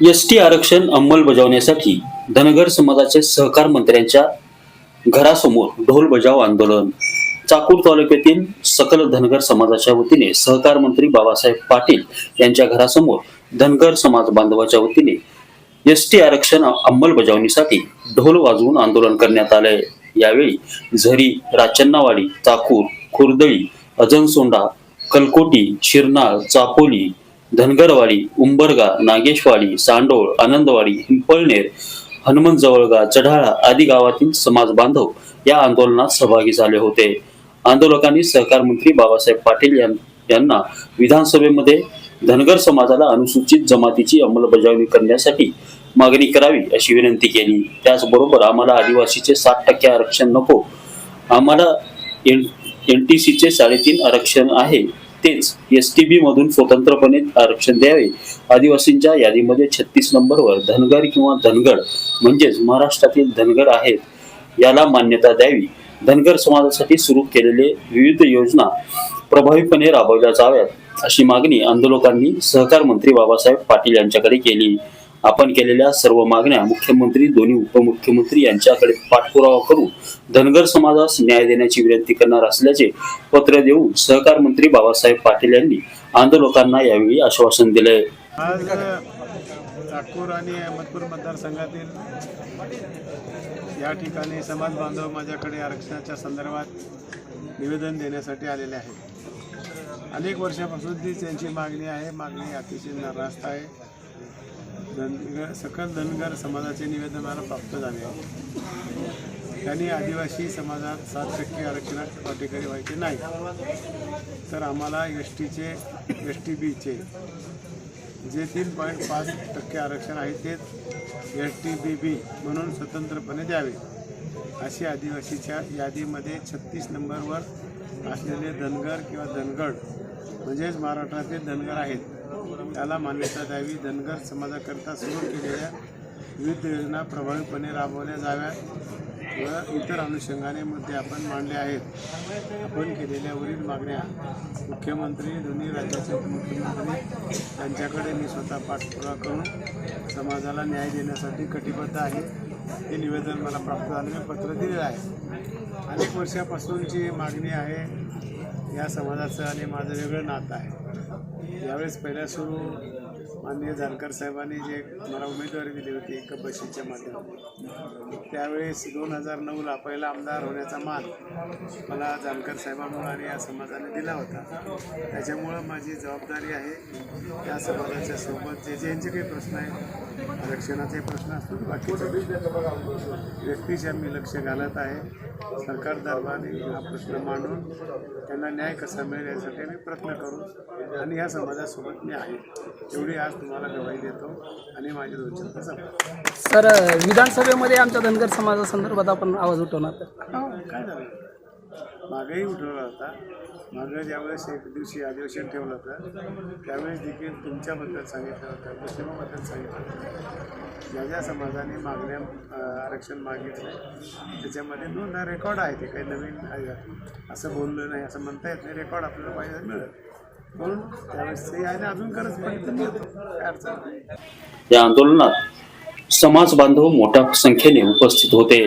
S T आरक्षण अंमलबजावण्यासाठी धनगर समाजाचे सहकार मंत्र्यांच्या घरासमोर ढोल बजाव आंदोलन. चाकूर तालुक्यातील सकल धनगर समाजाच्या वतीने सहकार मंत्री बाबासाहेब पाटील यांच्या घरासमोर धनगर समाज बांधवाच्या वतीने एस टी आरक्षण अंमलबजावणीसाठी ढोल वाजवून आंदोलन करण्यात आले यावेळी झरी राचन्नावाडी चाकूर खुर्दळी अजनसोंडा कलकोटी शिरनाळ चापोली धनगरवाडी उंबरगा नागेशवाडी सांडोळ आनंदवाडी हिंपळनेर हनुमंत जवळगा चढाळा आदी गावातील समाज बांधव या आंदोलनात सहभागी झाले होते. आंदोलकांनी सहकार मंत्री बाबासाहेब पाटील यां- यांना विधानसभेमध्ये धनगर समाजाला अनुसूचित जमातीची अंमलबजावणी करण्यासाठी मागणी करावी अशी विनंती केली. त्याचबरोबर आम्हाला आदिवासीचे सात टक्के आरक्षण नको. आम्हाला एन टी सीचे साडेतीन आरक्षण आहे. तेच एस टी बी मधून स्वतंत्रपणे आरक्षण द्यावे. आदिवासींच्या यादीमध्ये छत्तीस नंबरवर धनगर किंवा धनगड म्हणजेच महाराष्ट्रातील धनगर आहेत याला मान्यता द्यावी. धनगर समाजासाठी सुरू केलेले विविध योजना प्रभावीपणे राबवल्या जाव्यात अशी मागणी आंदोलकांनी सहकार मंत्री बाबासाहेब पाटील यांच्याकडे केली. आपण केलेल्या सर्व मागण्या मुख्यमंत्री दोन्ही उपमुख्यमंत्री यांच्याकडे पाठपुरावा करून धनगर समाजास न्याय देण्याची विनंती करणार असल्याचे पत्र देऊन सहकार मंत्री बाबासाहेब पाटील यांनी आंदोलकांना यावेळी आश्वासन दिले. आज नागपूर आणि अहमदपूर मतदारसंघातील या ठिकाणी समाज बांधव माझ्याकडे आरक्षणाच्या संदर्भात निवेदन देण्यासाठी आलेले आहेत. अनेक वर्षापासून ती त्यांची मागणी आहे. मागणी अतिशय रास्त आहे. धनगर सकल धनगर समाजाचे निवेदन मला प्राप्त झाले. आहे त्यांनी आदिवासी समाजात सात टक्के आरक्षणात वाटेकरी व्हायचे नाही. तर आम्हाला एस टीचे एस टी बीचे जे तीन पॉईंट पाच टक्के आरक्षण आहे तेच एस टी बी बी म्हणून स्वतंत्रपणे द्यावे. अशी आदिवासीच्या यादीमध्ये छत्तीस नंबरवर असलेले धनगर किंवा धनगड म्हणजेच महाराष्ट्रातील धनगर आहेत. त्याला मान्यता द्यावी. धनगर समाजाकरता सुरू केलेल्या विविध योजना प्रभावीपणे राबवल्या जाव्यात व इतर अनुषंगाने मुद्दे आपण मांडले आहेत. आपण केलेल्या वरील मागण्या मुख्यमंत्री दोन्ही राज्याचे उपमुख्यमंत्री यांच्याकडे मी स्वतः पाठपुरा करून समाजाला न्याय देण्यासाठी कटिबद्ध आहे. हे निवेदन मला प्राप्त झालं पत्र दिलेलं आहे. अनेक वर्षापासूनची मागणी आहे. या समाजाचं आणि माझं वेगळं नातं आहे. यावेळेस पहिल्या सुरू माननीय जानकर साहेबांनी जे मला उमेदवारी दिली होती एका बशीच्या माध्यमातून त्यावेळेस दोन हजार नऊला पहिला आमदार होण्याचा मान मला जानकर साहेबांमुळे आणि या समाजाने दिला होता. त्याच्यामुळं माझी जबाबदारी आहे त्या समाजाच्या सोबत जे ज्यांचे काही प्रश्न आहेत आरक्षणाचे प्रश्न असतील बाकी व्यक्तीच्या मी लक्ष घालत आहे. सरकार दरबारी हा प्रश्न मांडून त्यांना न्याय कसा मिळेल यासाठी मी प्रयत्न करू आणि या समाजासोबत मी आहे. एवढी आज तुम्हाला गवाही देतो आणि माझे दोन शब्द संपतात सर विधानसभेमध्ये आमच्या धनगर समाजासंदर्भात आपण आवाज उठवणार हो, काय झालं? मागेही उठवला होता. मागं ज्यावेळेस एक दिवशी अधिवेशन ठेवलं होतं त्यावेळेस देखील तुमच्याबद्दल सांगितलं होतं मुस्लिमाबद्दल सांगितलं होतं. ज्या ज्या समाजाने मागण्या आरक्षण मागितलं त्याच्यामध्ये नोंद रेकॉर्ड आहे ते काही नवीन असं बोललं नाही असं म्हणता येत नाही रेकॉर्ड आपल्याला पाहिजे मिळत म्हणून त्यावेळेस ते आहे अजून गरज पडली काय अडचण नाही. या आंदोलनात समाज बांधव मोठ्या संख्येने उपस्थित होते.